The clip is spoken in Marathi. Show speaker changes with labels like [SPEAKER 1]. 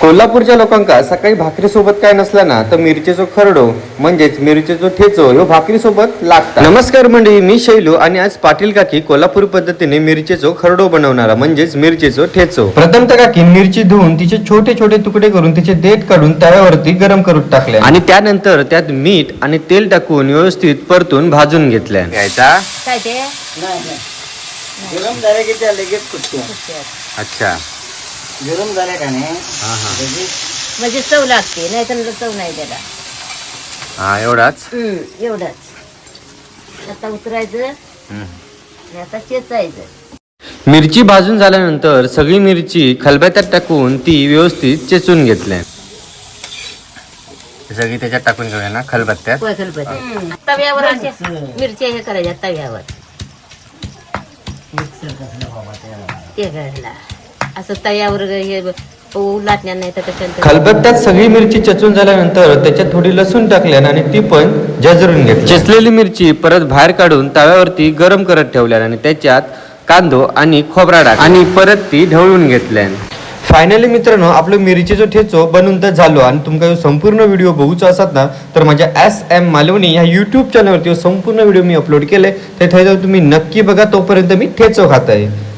[SPEAKER 1] कोल्हापूरच्या लोकांका सकाळी भाकरी सोबत काय नसला ना तर मिरचीचो खरडो म्हणजेच मिरचीचो ठेचो ह्यो भाकरी सोबत लागतात नमस्कार मंडळी मी शैलू आणि आज पाटील काकी कोल्हापुरी पद्धतीने मिरचीचो खरडो बनवणारा म्हणजेच मिरचीचो ठेचो. प्रथमतः काकी मिरची धुवून तिचे छोटे छोटे तुकडे करून तिचे देठ काढून तव्यावरती गरम करून टाकले आणि त्यानंतर त्यात मीठ आणि तेल टाकून व्यवस्थित परतून भाजून घेतल्या. घ्यायचा?
[SPEAKER 2] काय ते?
[SPEAKER 3] गरम झाले की त्या लगेच फुटते
[SPEAKER 1] अच्छा.
[SPEAKER 3] गरम झाले का नाही?
[SPEAKER 1] हा हा.
[SPEAKER 3] लगेच
[SPEAKER 2] म्हणजे चव लागते नाही तर चव नाही त्याला.
[SPEAKER 1] हा एवढाच?
[SPEAKER 2] हम्म, एवढंच. आता उतरायचं आणि आता चेचायचं
[SPEAKER 1] मिरची भाजून झाल्यानंतर सगळी मिरची खलबत्यात टाकून ती व्यवस्थित चेचून घेतल्या सगळी त्याच्यात टाकून घेऊया ना खलबत्त्यात
[SPEAKER 2] तव्यावर अशा मिरच्या हे करायच्या तव्यावर.
[SPEAKER 3] मिक्सर कसलं बाबा त्याला?
[SPEAKER 2] ते करायला असं तव्यावर हे लाटण्या नाही तर कशाला
[SPEAKER 1] खलबत्त्यात सगळी मिरची चेचून झाल्यानंतर त्याच्यात थोडी लसूण टाकल्यान आणि ती पण जजरून घेतली. चेचलेली मिरची परत बाहेर काढून तव्यावरती गरम करत ठेवल्यान आणि त्याच्यात कांदो आणि खोबरा टाक आणि परत ती ढवळून घेतल्यान. फायनली मित्रांनो आपलं मिरचीचो ठेचो बनवून तर झालो आणि तुमका ह्यो संपूर्ण व्हिडिओ बघूचो असत ना तर माझ्या एस एम मालवणी ह्या युट्यूब चॅनलवरती ह्यो संपूर्ण व्हिडिओ मी अपलोड केले ते थंय जाऊन तुम्ही नक्की बघा तोपर्यंत मी ठेचो खात आहे